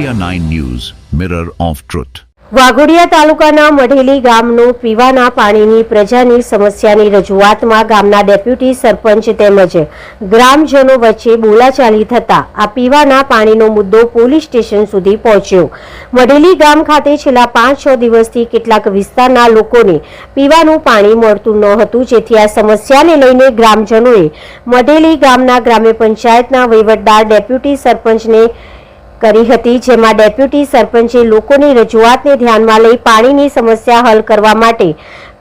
India 9 news mirror of truth Waghodia તાલુકાના મઢેલી ગામનું પીવાના પાણીની પ્રજાની સમસ્યાની રજૂઆતમાં ગામના ડેપ્યુટી સરપંચ તેમજ ગ્રામજનો વચ્ચે બોલાચાલી થતા આ પીવાના પાણીનો મુદ્દો પોલીસ સ્ટેશન સુધી પહોંચ્યો. મઢેલી ગામ ખાતે છેલ્લા પાંચ છ દિવસથી કેટલાક વિસ્તારના લોકોને પીવાનું પાણી મળતું ન હતું, જેથી આ સમસ્યાને લઈને ગ્રામજનોએ મઢેલી ગામના ગ્રામ્ય પંચાયતના વહીવટદાર ડેપ્યુટી સરપંચને કરી હતી, જેમાં ડેપ્યુટી સરપંચે લોકોની રજૂઆતને ધ્યાનમાં લઈ પાણીની સમસ્યા હલ કરવા માટે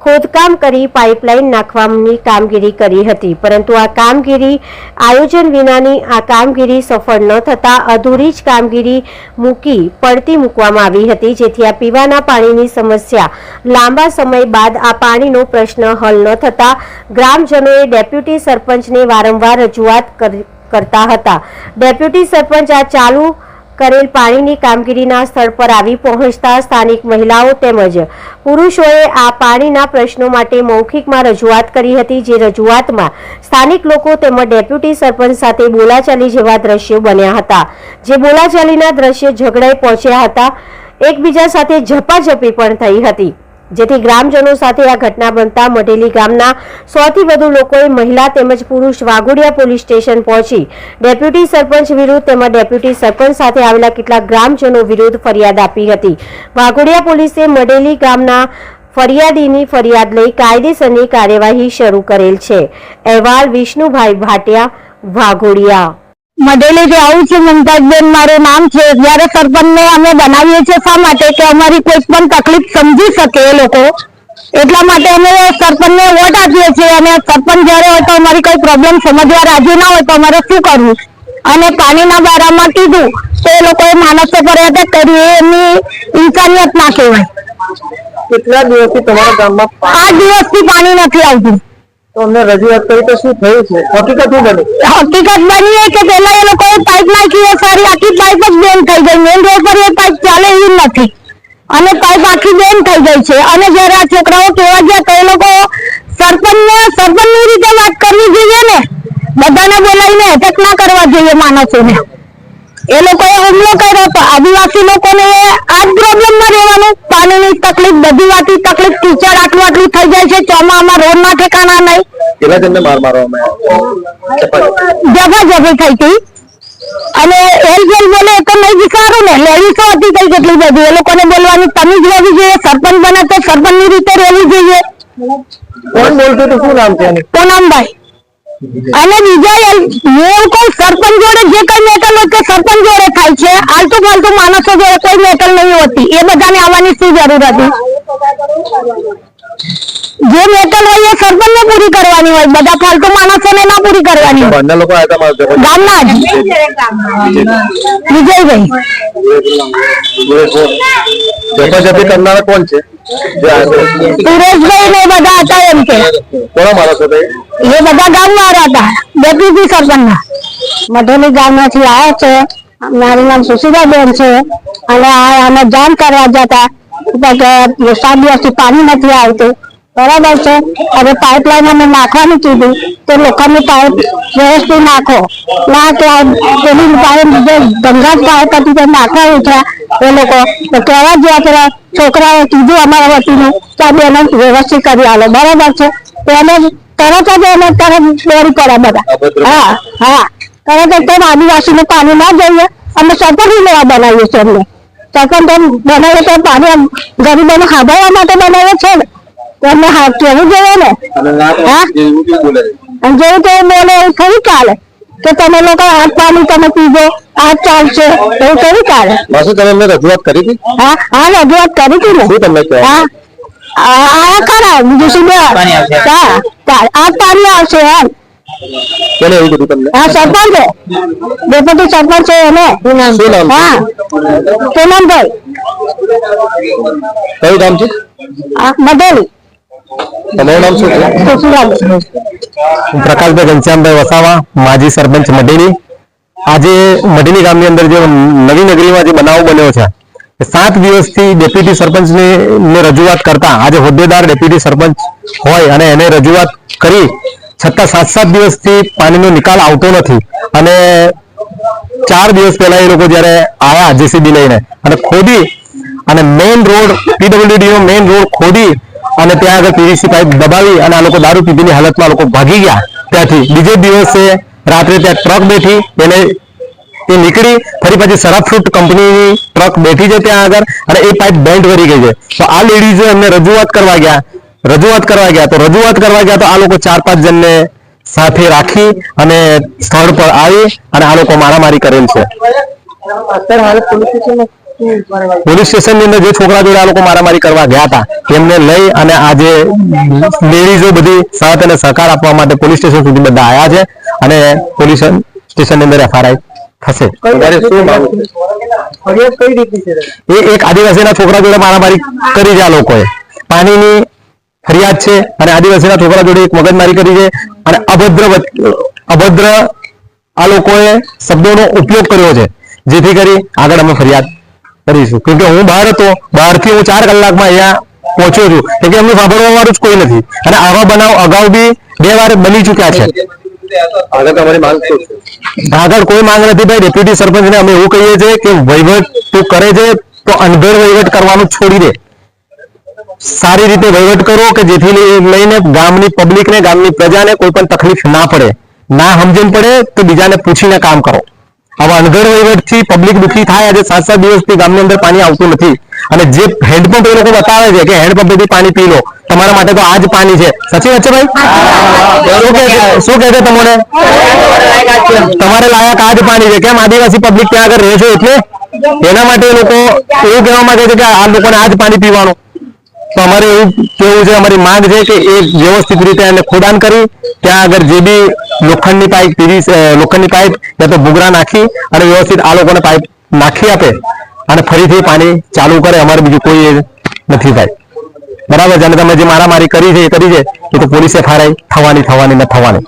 ખોદકામ કરી પાઇપલાઇન નાખવાની કામગીરી કરી હતી. પરંતુ આ કામગીરી આયોજન વિનાની આ કામગીરી સફળ ન થતા અધૂરી જ કામગીરી મૂકી પડતી મૂકવામાં આવી હતી, જેથી આ પીવાના પાણીની સમસ્યા લાંબા સમય બાદ આ પાણીનો પ્રશ્ન હલ ન થતા ગ્રામજનોએ ડેપ્યુટી સરપંચને વારંવાર રજૂઆત કરી- કરતા હતા. ડેપ્યુટી સરપંચ આ ચાલુ કરેલ પાણીની કામગીરીના સ્થળ પર આવી પહોંચતા સ્થાનિક મહિલાઓ તેમજ પુરુષોએ આ પાણીના પ્રશ્નો માટે મૌખિકમાં રજૂઆત કરી હતી, જે રજૂઆતમાં સ્થાનિક લોકો તેમજ ડેપ્યુટી સરપંચ સાથે બોલાચાલી જેવા દ્રશ્યો બન્યા હતા, જે બોલાચાલીના દ્રશ્ય ઝઘડાઈ પહોંચ્યા હતા. એકબીજા સાથે ઝપાઝપી પણ થઈ હતી. જેથી ગ્રામજનો સાથે આ ઘટના બનતા મઢેલી ગામના સોથી વધુ લોકોએ મહિલા તેમજ પુરુષ વાઘોડિયા પોલીસ સ્ટેશન પહોંચી ડેપ્યુટી સરપંચ વિરુદ્ધ તેમજ ડેપ્યુટી સરપંચ સાથે આવેલા કેટલાક ગ્રામજનો વિરુદ્ધ ફરિયાદ આપી હતી. વાઘોડિયા પોલીસે મઢેલી ગામના ફરિયાદીની ફરિયાદ લઈ કાયદેસરની કાર્યવાહી શરૂ કરેલ છે. અહેવાલ વિષ્ણુભાઈ ભાટિયા, વાઘોડિયા. મઢેલીથી આવું છું મુમતાજબેન મારું નામ છે જયારે સરપંચને અમે બનાવીએ છીએ શા માટે કે અમારી કોઈ પણ તકલીફ સમજી શકે એ લોકો? એટલા માટે અમે સરપંચને વોટ આપીએ છીએ અને સરપંચ જયારે હોય તો અમારી કોઈ પ્રોબ્લેમ સમજવા રાજી ના હોય તો અમારે શું કરવું? અને પાણીના બારામાં કીધું તો એ લોકોએ માણસો પર એટેક કર્યું એ એમની ઇન્સાનિયત ના કહેવાય. કેટલા દિવસથી તમારા ગામમાં આઠ દિવસથી પાણી નથી આવતું. તો અમને રજૂઆત કરી તો શું થયું છે? હકીકત શું બની? હકીકત બની એ કે પેલા એ લોકોએ પાઇપ નાખી એ સારી આખી પાઇપ જ બેન થઈ ગઈ. મેઇન રોડ પર એ પાઇપ ચાલે એવી નથી. અને પાઇપ આખી બેન થઈ ગઈ છે. અને જયારે આ છોકરાઓ કેવા ગયા તો એ લોકો સરપંચને, સરપંચની રીતે વાત કરવી જોઈએ ને. બધાને બોલાવીને એટેક ના કરવા જોઈએ માણસોને. એ લોકોએ હુમલો કર્યો તો આદિવાસી લોકોને આ જ પ્રોબ્લેમમાં રહેવાનું. તકલીફ બધી વાતની તકલીફ ટીચર આટલું આટલું થઈ જાય છે ચોમામાં રોડ ના ઠેકાણા નહીં. કેટલા જણને માર મારવામાં જગા જગી થઈ હતી. અને એલ જેલ બોલે તો નહીં વિચારું ને લેડીસો હતી કઈ કેટલી બધી? એ લોકોને બોલવાની તમીજ રહેવી જોઈએ સરપંચ બને તો સરપંચની રીતે રહેવી જોઈએ. કોણ બોલતું હતું? શું નામ છે પૂનમભાઈ. અને બીજા હું એવું સરપંચ જોડે જે કઈ મેટલ હોય તે સરપંચ જોડે થાય છે આલતુ ફાલતુ માણસો જોડે કોઈ મેટલ નહીં હોતી એ બધાને આવવાની શું જરૂર હતી જે મેટલ હોય એ સરપંચ ને પૂરી કરવાની હોય બધા ફાલતુ માણસો ને ના પૂરી કરવાની ગામના જ વિજયભાઈ જપાજપી કરનારા કોણ છે? સુરેશભાઈ ને બધા હતા એમ કે. કોણ માણસ હતા એ? બધા ગામ વાળા હતા ડેપ્યુટી સરપંચના. ગામમાંથી આવ્યા છે. મારું નામ સુશીલાબેન છે. અને અમે જાણ કરવા જતા. કે સાત દિવસથી પાણી નથી આવતું. બરાબર છે? હવે પાઇપલાઈન અમે નાખવાનું કીધું. તો લોખંડની પાઇપ વ્યવસ્થિત નાખો. ના કે પેલી પાઇપ જે ગંગા પાઇપ હતી તે નાખવા ઉઠ્યા એ લોકો તો કહેવા ગયા પેલા છોકરાએ કીધું અમારા વતીનું કે આ બેનો વ્યવસ્થિત કરી આલો. બરાબર છે? એને તરત જ એને તરત દોરી પડ્યા બધા. હા હા. તરત જ આદિવાસીનું પાણી ના જોઈએ, અમે સરપંચ લેવા બનાવીએ છીએ અમને સરપંચ એમ બનાવે તો પાણી ગરીબોને ખાધવા માટે બનાવે છે ને. તો એમને હા કેવું જોઈએ ને? હા? એવું કેવું બોલે. જેવું એવું થોડું ચાલે. કે તમે લોકો આ પાણી તમે પીજો આ ચાલશે એવું થોડું ચાલે? માસી તમે મેં રજૂઆત કરી હતી? હા હા રજૂઆત કરી હતી ને? શું તમે કહો? હા. આ ખરા બીજું શું બે હા આ પાણી આવશે એમ. કોને એવું કીધું તમને? હા સરપંચ ડેપ્યુટી સરપંચ છે એને? શું નામ હા. પૂનમભાઈ કયું ગામ છે? આ મઢેલી તમારું નામ શું છે? હું પ્રકાશભાઈ ઘનશ્યામભાઈ વસાવા માજી સરપંચ મઢેલી. આજે મઢેલી ગામની અંદર જે નવી નગરીમાં જે બનાવ બન્યો છે સાત દિવસથી ડેપ્યુટી સરપંચને રજૂઆત કરતા આજે હોદ્દેદાર ડેપ્યુટી સરપંચ હોય અને એને રજૂઆત કરી છતાં સાત સાત દિવસથી પાણીનો નિકાલ આવતો નથી. અને ચાર દિવસ પહેલા એ લોકો જ્યારે આવ્યા જેસીબી લઈને અને ખોદી અને મેઇન રોડ પીડબ્લ્યુડી નો મેઇન રોડ ખોદી અને ત્યાં આગળ પીવીસી પાઇપ દબાવી અને આ લોકો દારૂ પીધીની હાલતમાં લોકો ભાગી ગયા. ત્યાંથી બીજે દિવસે રાત્રે ત્યાં ટ્રક બેઠી, એને એ નીકળી, ફરી પછી સરફ ફ્રૂટ કંપનીની ટ્રક બેઠી છે ત્યાં આગળ અને એ પાઇપ બેન્ડ કરી ગઈ છે. તો આ લેડીઝે અમને રજૂઆત કરવા ગયા. રજૂઆત કરવા ગયા. તો રજૂઆત કરવા ગયા તો આ લોકો ચાર પાંચ જણને સાથે રાખી અને સ્થળ પર આવી અને આ લોકો મારામારી કરેલ છે. પોલીસ સ્ટેશનની અંદર જે છોકરા જોડે આ લોકો મારામારી કરવા ગયા હતા તેમને લઈ અને આજે લેડીઝો બધી સાથ અને સહકાર આપવા માટે પોલીસ સ્ટેશન સુધી બધા આવ્યા છે અને પોલીસ સ્ટેશનની અંદર એફઆરઆઈ થશે. એ એક આદિવાસીના છોકરા જોડે મારામારી કરી છે આ લોકોએ. પાણીની ફરિયાદ છે અને આદિવાસીના છોકરા જોડે એક મગજમારી કરી છે અને અભદ્ર અભદ્ર આ લોકોએ શબ્દોનો ઉપયોગ કર્યો છે. જેથી કરી આગળ અમે ફરિયાદ કરીશું. કેમ કે હું બહાર હતો બહારથી હું ચાર કલાકમાં અહીંયા પહોંચ્યો છું. કેમ કે અમને સાંભળવા વાળું જ કોઈ નથી. અને આવા બનાવ અગાઉ બી બે વાર બની ચૂક્યા છે. આગળ કોઈ માંગ નથી ભાઈ. ડેપ્યુટી સરપંચને અમે એવું કહીએ છીએ કે વહીવટ તું કરે છે તો અનભેર વહીવટ કરવાનું છોડી દે. સારી રીતે વહીવટ કરો કે જેથી લઈ- લઈને ગામની પબ્લિકને ગામની પ્રજાને કોઈ પણ તકલીફ ના પડે. ના સમજણ પડે તો બીજાને પૂછીને કામ કરો. આવા અનગઢ વહીવટથી પબ્લિક દુઃખી થાય આજે સાત સાત દિવસથી ગામની અંદર પાણી આવતું નથી. અને જે હેન્ડપંપ એ લોકો બતાવે છે કે હેન્ડપંપેથી પાણી પી લો. તમારા માટે તો આજ પાણી છે. સચિન છે ભાઈ? શું કહે છે? તમને? તમારે લાયક આજ પાણી છે. કેમ? આદિવાસી પબ્લિક ત્યાં આગળ રહે છે એટલે? એના માટે એ લોકો એવું કહેવા માંગે છે કે આ લોકોને આજ પાણી પીવાનું. તો અમારે એવું કેવું છે, અમારી માંગ છે કે એ વ્યવસ્થિત રીતે એને ખોદાન કરી, ત્યાં આગળ જે બી લોખંડની પાઇપ પીવી લોખંડની પાઇપ યા તો ભૂગરા નાખી અને વ્યવસ્થિત આ લોકોને પાઇપ નાખી આપે અને ફરીથી પાણી ચાલુ કરે, અમારે બીજું કોઈ નથી થાય. બરાબર? અને તમે જે મારામારી કરી છે, એ કરી છે, એ તો પોલીસ એફઆરઆઈ થવાની થવાની ને થવાની.